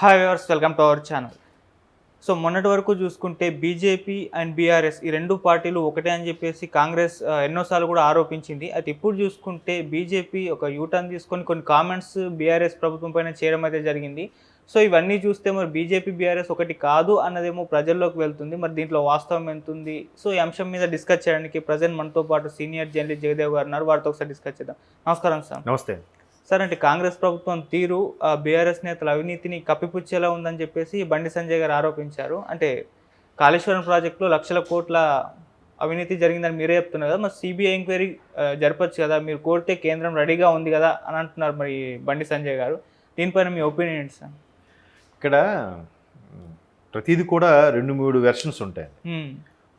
Hi viewers welcome to our channel so మొన్నటి వరకు చూసుకుంటే బీజేపీ అండ్ బీఆర్ఎస్ ఈ రెండు పార్టీలు ఒకటే అని చెప్పేసి కాంగ్రెస్ ఎన్నోసార్లు కూడా ఆరోపించింది. అయితే ఇప్పుడు చూసుకుంటే బీజేపీ ఒక యూటర్న్ తీసుకొని కొన్ని కామెంట్స్ బీఆర్ఎస్ ప్రభుత్వం పైన చేయడం అయితే జరిగింది. సో ఇవన్నీ చూస్తే మరి బీజేపీ బీఆర్ఎస్ ఒకటి కాదు అన్నదేమో ప్రజల్లోకి వెళ్తుంది. మరి దీంట్లో వాస్తవం ఎంత ఉంది సో ఈ అంశం మీద డిస్కస్ చేయడానికి ప్రజెంట్ మనతో పాటు సీనియర్ జర్నలిస్ట్ జగదేవ్ గారు ఉన్నారు. వారితో ఒకసారి డిస్కస్ చేద్దాం. నమస్కారం సార్. నమస్తే. సార్ అంటే కాంగ్రెస్ ప్రభుత్వం తీరు బీఆర్ఎస్ నేతల అవినీతిని కప్పిపుచ్చేలా ఉందని చెప్పేసి బండి సంజయ్ గారు ఆరోపించారు. అంటే కాళేశ్వరం ప్రాజెక్టులో లక్షల కోట్ల అవినీతి జరిగిందని మీరే చెప్తున్నారు కదా మరి సిబిఐ ఎంక్వైరీ జరపచ్చు కదా మీరు కోరితే కేంద్రం రెడీగా ఉంది కదా అని అంటున్నారు మరి బండి సంజయ్ గారు. దీనిపైన మీ ఒపీనియన్ ఏంటి సార్? ఇక్కడ ప్రతిదీ కూడా రెండు మూడు వెర్షన్స్ ఉంటాయి.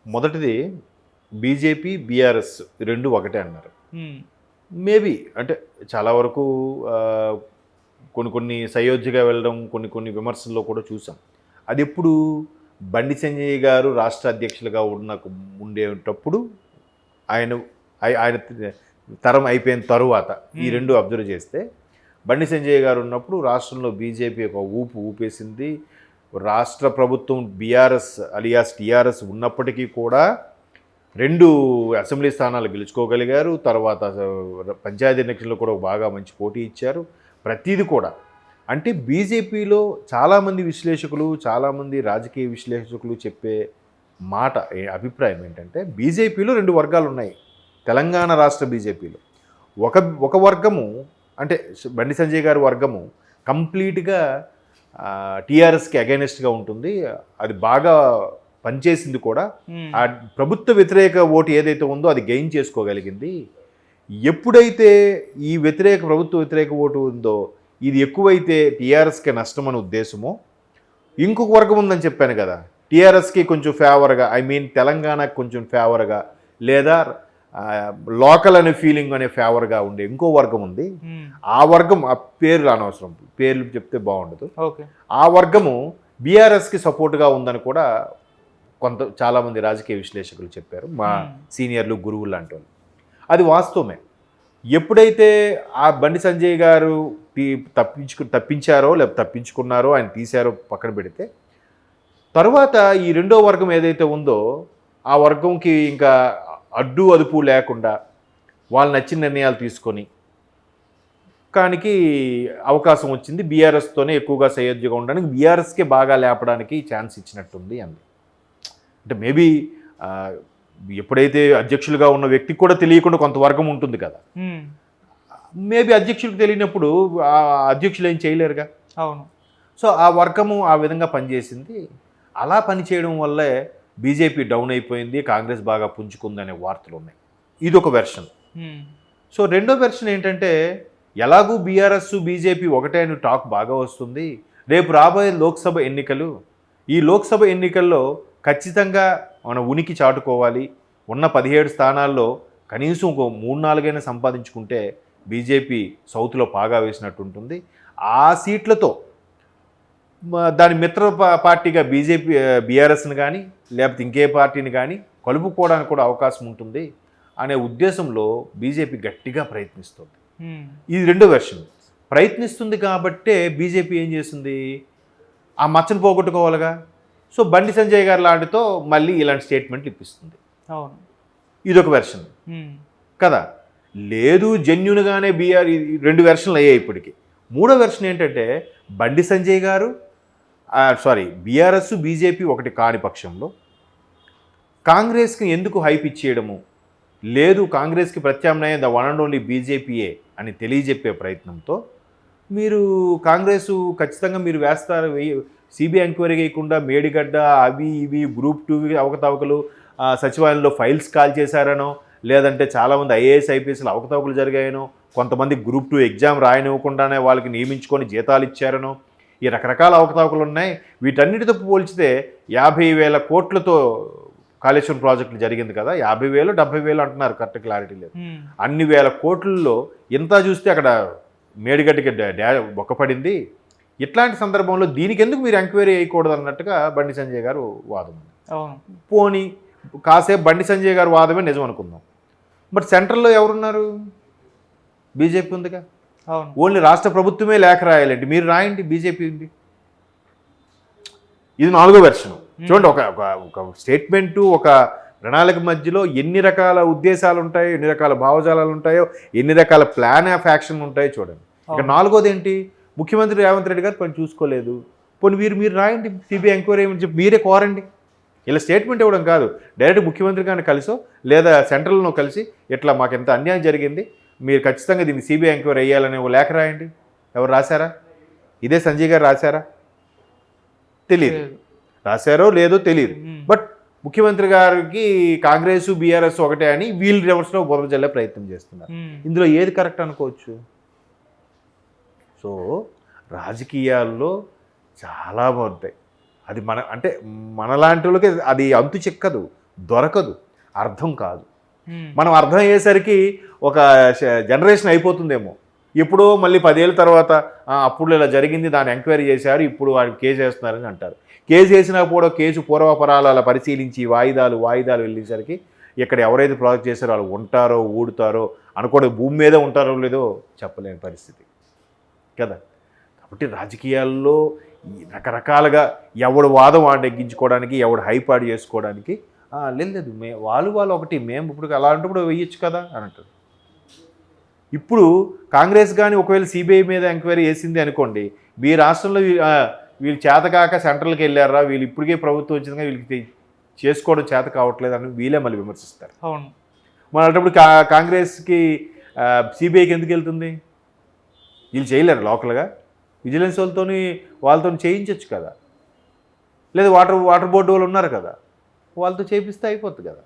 మొదటిది బీజేపీ బీఆర్ఎస్ రెండు ఒకటే అన్నారు. మేబీ. అంటే చాలా వరకు కొన్ని కొన్ని సయోధ్యగా వెళ్ళడం కొన్ని కొన్ని విమర్శల్లో కూడా చూసాం. అది ఎప్పుడు బండి సంజయ్ గారు రాష్ట్ర అధ్యక్షులుగా ఉన్న ఉండేటప్పుడు ఆయన ఆయ- ఆయన తరం అయిపోయిన తరువాత ఈ. రెండు అబ్జర్వ్ చేస్తే బండి సంజయ్ గారు ఉన్నప్పుడు రాష్ట్రంలో బీజేపీ ఒక ఊపు ఊపేసింది. రాష్ట్ర ప్రభుత్వం బీఆర్ఎస్ అలియాస్ టీఆర్ఎస్ ఉన్నప్పటికీ కూడా రెండు అసెంబ్లీ స్థానాలు గెలుచుకోగలిగారు. తర్వాత పంచాయతీ ఎన్నికల్లో కూడా బాగా మంచి పోటీ ఇచ్చారు. ప్రతిదీ కూడా. అంటే బీజేపీలో చాలామంది విశ్లేషకులు చాలామంది రాజకీయ విశ్లేషకులు చెప్పే మాట అభిప్రాయం ఏంటంటే బీజేపీలో రెండు వర్గాలు ఉన్నాయి. తెలంగాణ రాష్ట్ర బీజేపీలో. ఒక ఒక వర్గము అంటే బండి సంజయ్ గారి వర్గము కంప్లీట్గా టీఆర్ఎస్కి అగైనెస్ట్గా ఉంటుంది. అది బాగా పనిచేసింది కూడా. ఆ ప్రభుత్వ వ్యతిరేక ఓటు ఏదైతే ఉందో అది గెయిన్ చేసుకోగలిగింది. ఎప్పుడైతే ఈ వ్యతిరేక ప్రభుత్వ వ్యతిరేక ఓటు ఉందో ఇది ఎక్కువైతే టీఆర్ఎస్కి నష్టం అనే ఉద్దేశమో ఇంకొక వర్గం ఉందని చెప్పాను కదా. టీఆర్ఎస్కి కొంచెం ఫేవర్గా ఐ మీన్ తెలంగాణకి కొంచెం ఫేవర్గా లేదా లోకల్ అనే ఫీలింగ్ అనే ఫేవర్గా ఉండే ఇంకో వర్గం ఉంది. ఆ వర్గం ఆ పేర్లు అనవసరం పేర్లు చెప్తే బాగుండదు. ఓకే. ఆ వర్గము బీఆర్ఎస్కి సపోర్ట్గా ఉందని కూడా కొంత చాలామంది రాజకీయ విశ్లేషకులు చెప్పారు. మా. సీనియర్లు గురువులు లాంటి వాళ్ళు అది వాస్తవమే. ఎప్పుడైతే ఆ బండి సంజయ్ గారు తప్పించుకు తప్పించారో లేకపోతే తప్పించుకున్నారో ఆయన తీశారో పక్కన పెడితే తర్వాత ఈ రెండో వర్గం ఏదైతే ఉందో ఆ వర్గంకి ఇంకా అడ్డు అదుపు లేకుండా వాళ్ళు నచ్చిన నిర్ణయాలు తీసుకొని కానికి అవకాశం వచ్చింది. బీఆర్ఎస్తోనే ఎక్కువగా సయోధ్యగా ఉండడానికి బీఆర్ఎస్కే బాగా లేపడానికి ఛాన్స్ ఇచ్చినట్టుంది అంది. అంటే మేబీ ఎప్పుడైతే అధ్యక్షులుగా ఉన్న వ్యక్తికి కూడా తెలియకుండా కొంత వర్గం ఉంటుంది కదా. మేబీ అధ్యక్షులకు తెలియనప్పుడు ఆ అధ్యక్షులు ఏం చేయలేరుగా? అవును. సో ఆ వర్గము ఆ విధంగా పనిచేసింది. అలా పనిచేయడం వల్లే బీజేపీ డౌన్ అయిపోయింది కాంగ్రెస్ బాగా పుంజుకుందనే వార్తలు ఉన్నాయి. ఇది ఒక వెర్షన్. సో రెండో వెర్షన్ ఏంటంటే ఎలాగూ బీఆర్ఎస్ బీజేపీ ఒకటే అని టాక్ బాగా వస్తుంది. రేపు రాబోయే లోక్సభ ఎన్నికలు ఈ లోక్సభ ఎన్నికల్లో ఖచ్చితంగా మన ఉనికి చాటుకోవాలి. ఉన్న పదిహేడు స్థానాల్లో కనీసం ఒక మూడు నాలుగైనా సంపాదించుకుంటే బీజేపీ సౌత్లో పాగా వేసినట్టు ఉంటుంది ఆ సీట్లతో దాని మిత్ర పార్టీగా బీజేపీ బీఆర్ఎస్ని కానీ లేకపోతే ఇంకే పార్టీని కానీ కలుపుకోవడానికి కూడా అవకాశం ఉంటుంది అనే ఉద్దేశంలో బీజేపీ గట్టిగా ప్రయత్నిస్తుంది. ఇది రెండో వెర్షన్. ప్రయత్నిస్తుంది కాబట్టే బీజేపీ ఏం చేస్తుంది? ఆ మచ్చను పోగొట్టుకోవాలిగా. సో బండి సంజయ్ గారి లాంటితో మళ్ళీ ఇలాంటి స్టేట్మెంట్లు ఇప్పిస్తుంది. అవును. ఇదొక వెర్షన్. కదా? లేదు జెన్యున్గానే బీఆర్ రెండు వెర్షన్లు అయ్యాయి ఇప్పటికి. మూడో వెర్షన్ ఏంటంటే బండి సంజయ్ గారు సారీ బీఆర్ఎస్ బీజేపీ ఒకటి కాని పక్షంలో కాంగ్రెస్కి ఎందుకు హైప్ ఇచ్చేయడము? లేదు కాంగ్రెస్కి ప్రత్యామ్నాయం ద వన్ అండ్ ఓన్లీ బీజేపీయే అని తెలియజెప్పే ప్రయత్నంతో మీరు కాంగ్రెస్ ఖచ్చితంగా మీరు వేస్తారు. సిబిఐ ఎంక్వైరీ చేయకుండా మేడిగడ్డ అవి ఇవి గ్రూప్ టూ అవకతవకలు సచివాలయంలో ఫైల్స్ కాల్ చేశారనో లేదంటే చాలామంది ఐఏఎస్ ఐపీఎస్లు అవకతవకలు జరిగాయనో కొంతమంది గ్రూప్ టూ ఎగ్జామ్ రాయనివ్వకుండానే వాళ్ళకి నియమించుకొని జీతాలు ఇచ్చారనో ఈ రకరకాల అవకతవకలు ఉన్నాయి. వీటన్నిటితో పోల్చితే యాభై వేల కోట్లతో కాళేశ్వరం ప్రాజెక్టులు జరిగింది కదా యాభై వేలు డెబ్బై వేలు అంటున్నారు కరెక్ట్ క్లారిటీ లేదు. అన్ని వేల కోట్లలో ఇంత చూస్తే అక్కడ మేడిగడ్డకి డా- బొక్కపడింది. ఇట్లాంటి సందర్భంలో దీనికి ఎందుకు మీరు ఎంక్వైరీ చేయకూడదు అన్నట్టుగా బండి సంజయ్ గారు వాదం పోనీ కాసేపు బండి సంజయ్ గారు వాదమే నిజం అనుకుందాం. బట్ సెంట్రల్లో ఎవరున్నారు? బీజేపీ ఉందిగా? ఓన్లీ రాష్ట్ర ప్రభుత్వమే లేఖ రాయాలండి. మీరు రాయండి బీజేపీ ఉంది. ఇది నాలుగో వెర్షన్. చూడండి ఒక- ఒక స్టేట్మెంటు ఒక ప్రణాళిక మధ్యలో ఎన్ని రకాల ఉద్దేశాలు ఉంటాయో ఎన్ని రకాల భావజాలాలు ఉంటాయో ఎన్ని రకాల ప్లాన్ ఆఫ్ యాక్షన్ ఉంటాయో చూడండి. ఇక నాలుగోది ఏంటి? ముఖ్యమంత్రి రేవంత్ రెడ్డి గారు పని చూసుకోలేదు. పోనీ మీరు మీరు రాయండి సిబిఐ ఎంక్వైరీ ఏమని చెప్పి మీరే కోరండి. ఇలా స్టేట్మెంట్ ఇవ్వడం కాదు. డైరెక్ట్ ముఖ్యమంత్రి గారిని కలిసో లేదా సెంట్రల్ను కలిసి ఇట్లా మాకు ఎంత అన్యాయం జరిగింది మీరు ఖచ్చితంగా దీన్ని సిబిఐ ఎంక్వైరీ వేయాలనే ఒక లేఖ రాయండి. ఎవరు రాశారా? ఇదే సంజయ్ గారు రాశారా? తెలియదు రాశారో లేదో తెలియదు. బట్ ముఖ్యమంత్రి గారికి కాంగ్రెస్ బీఆర్ఎస్ ఒకటే అని వీళ్ళు రివర్స్లో బురద జల్లే ప్రయత్నం చేస్తున్నారు. ఇందులో ఏది కరెక్ట్ అనుకోవచ్చు? సో రాజకీయాల్లో చాలా ఉంటాయి అది మన అంటే మనలాంటి వాళ్ళకి అది అంతు చిక్కదు దొరకదు అర్థం కాదు. మనం అర్థం అయ్యేసరికి ఒక జనరేషన్ అయిపోతుందేమో. ఎప్పుడో మళ్ళీ పదేళ్ళ తర్వాత అప్పుడు ఇలా జరిగింది దాన్ని ఎంక్వైరీ చేశారు ఇప్పుడు వాడికి కేసు వేస్తున్నారని అంటారు. కేసు వేసినా కూడా కేసు పూర్వపరాలు అలా పరిశీలించి వాయిదాలు వాయిదాలు వెళ్ళేసరికి ఇక్కడ ఎవరైతే ప్రాజెక్ట్ చేశారో వాళ్ళు ఉంటారో ఊడుతారో అనుకోవడం భూమి మీద ఉంటారో లేదో చెప్పలేని పరిస్థితి. కదా? కాబట్టి రాజకీయాల్లో రకరకాలుగా ఎవడు వాదం వాడిని ఎగ్గించుకోవడానికి ఎవడు హైపాడు చేసుకోవడానికి లేదు లేదు మే వాళ్ళు వాళ్ళు ఒకటి మేము ఇప్పుడు అలాంటప్పుడు వేయచ్చు కదా అని అంటారు. ఇప్పుడు కాంగ్రెస్ కానీ ఒకవేళ సిబిఐ మీద ఎంక్వైరీ చేసింది అనుకోండి మీ రాష్ట్రంలో వీళ్ళు చేతకాక సెంట్రల్కి వెళ్ళారా? వీళ్ళు ఇప్పటికే ప్రభుత్వం వచ్చిందిగా వీళ్ళకి చేసుకోవడం చేత కావట్లేదు అని వీళ్ళే మళ్ళీ విమర్శిస్తారు. అవును. మన అటువంటి కా కాంగ్రెస్కి సిబిఐకి ఎందుకు వెళ్తుంది? వీళ్ళు చేయలేరు లోకల్గా. విజిలెన్స్ వాళ్ళతో వాళ్ళతో చేయించవచ్చు కదా. లేదా వాటర్ వాటర్ బోర్డు వాళ్ళు ఉన్నారు కదా. వాళ్ళతో చేపిస్తే అయిపోతుంది కదా.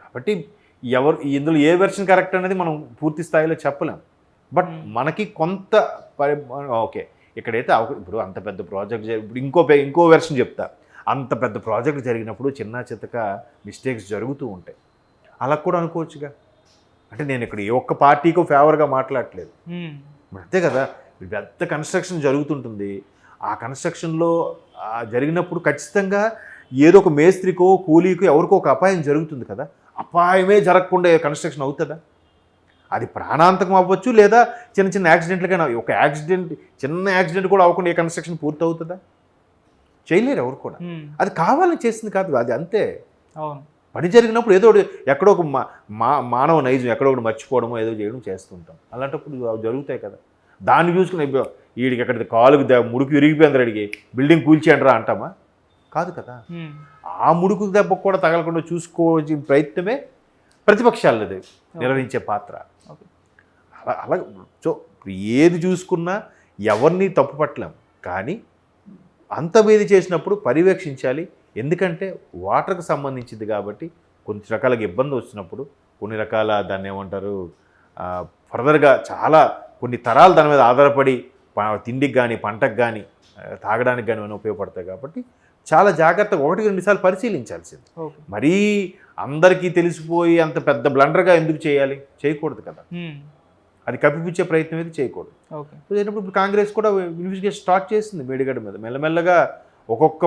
కాబట్టి ఎవరు ఇందులో ఏ వెర్షన్ కరెక్ట్ అనేది మనం పూర్తి స్థాయిలో చెప్పలేం. బట్ మనకి కొంత ఓకే. ఇక్కడైతే ఇప్పుడు అంత పెద్ద ప్రాజెక్ట్ ఇప్పుడు ఇంకో ఇంకో వెర్షన్ చెప్తా. అంత పెద్ద ప్రాజెక్ట్ జరిగినప్పుడు చిన్న చితక మిస్టేక్స్ జరుగుతూ ఉంటాయి. అలా కూడా అనుకోవచ్చుగా. అంటే నేను ఇక్కడ ఏ ఒక్క పార్టీకో ఫేవర్గా మాట్లాడట్లేదు. మరి అంతే కదా. పెద్ద కన్స్ట్రక్షన్ జరుగుతుంటుంది. ఆ కన్స్ట్రక్షన్లో జరిగినప్పుడు ఖచ్చితంగా ఏదో ఒక మేస్త్రికో కూలీకో ఎవరికో ఒక అపాయం జరుగుతుంది కదా. అపాయమే జరగకుండా కన్స్ట్రక్షన్ అవుతుందా? అది ప్రాణాంతకం అవ్వచ్చు లేదా చిన్న చిన్న యాక్సిడెంట్లకైనా ఒక యాక్సిడెంట్ చిన్న యాక్సిడెంట్ కూడా అవ్వకుండా ఏ కన్స్ట్రక్షన్ పూర్తి అవుతుందా చేయలేరు ఎవరు కూడా. అది కావాలని చేసింది కాదు అది అంతే. అవును. పని జరిగినప్పుడు ఏదో ఒకటి ఎక్కడో ఒక మా మా- మానవ నైజం ఎక్కడో ఒకటి మర్చిపోవడమో ఏదో చేయడం చేస్తుంటాం. అలాంటప్పుడు అవి జరుగుతాయి కదా. దాన్ని చూసుకుని "అయ్యో, వీడికి ఎక్కడ కాలుకి ముడుకు విరిగిపోయింది అడిగి బిల్డింగ్ కూల్చేయండిరా అంటామా? కాదు కదా. ఆ ముడుకు దెబ్బ కూడా తగలకుండా చూసుకోవాల్సిన ప్రయత్నమే ప్రతిపక్షాలది నిర్వహించే పాత్ర. అలా అలా సో ఏది చూసుకున్నా ఎవరిని తప్పు పట్టలేం. కానీ అంత మీద చేసినప్పుడు పర్యవేక్షించాలి. ఎందుకంటే వాటర్కి సంబంధించింది కాబట్టి కొన్ని రకాలుగా ఇబ్బంది వచ్చినప్పుడు కొన్ని రకాల దాన్ని ఏమంటారు ఫర్దర్గా చాలా కొన్ని తరాలు దాని మీద ఆధారపడి తిండికి కానీ పంటకు కానీ తాగడానికి కానీ ఏమైనా ఉపయోగపడతాయి కాబట్టి చాలా జాగ్రత్తగా ఒకటికి రెండుసార్లు పరిశీలించాల్సింది. మరీ అందరికీ తెలిసిపోయి అంత పెద్ద బ్లండర్గా ఎందుకు చేయాలి? చేయకూడదు కదా. అది కప్పిపుచ్చే ప్రయత్నం అయితే చేయకూడదు. ఇప్పుడు కాంగ్రెస్ కూడా ఇన్వెస్టిగేషన్ స్టార్ట్ చేసింది మేడిగడ్డ మీద. మెల్లమెల్లగా ఒక్కొక్క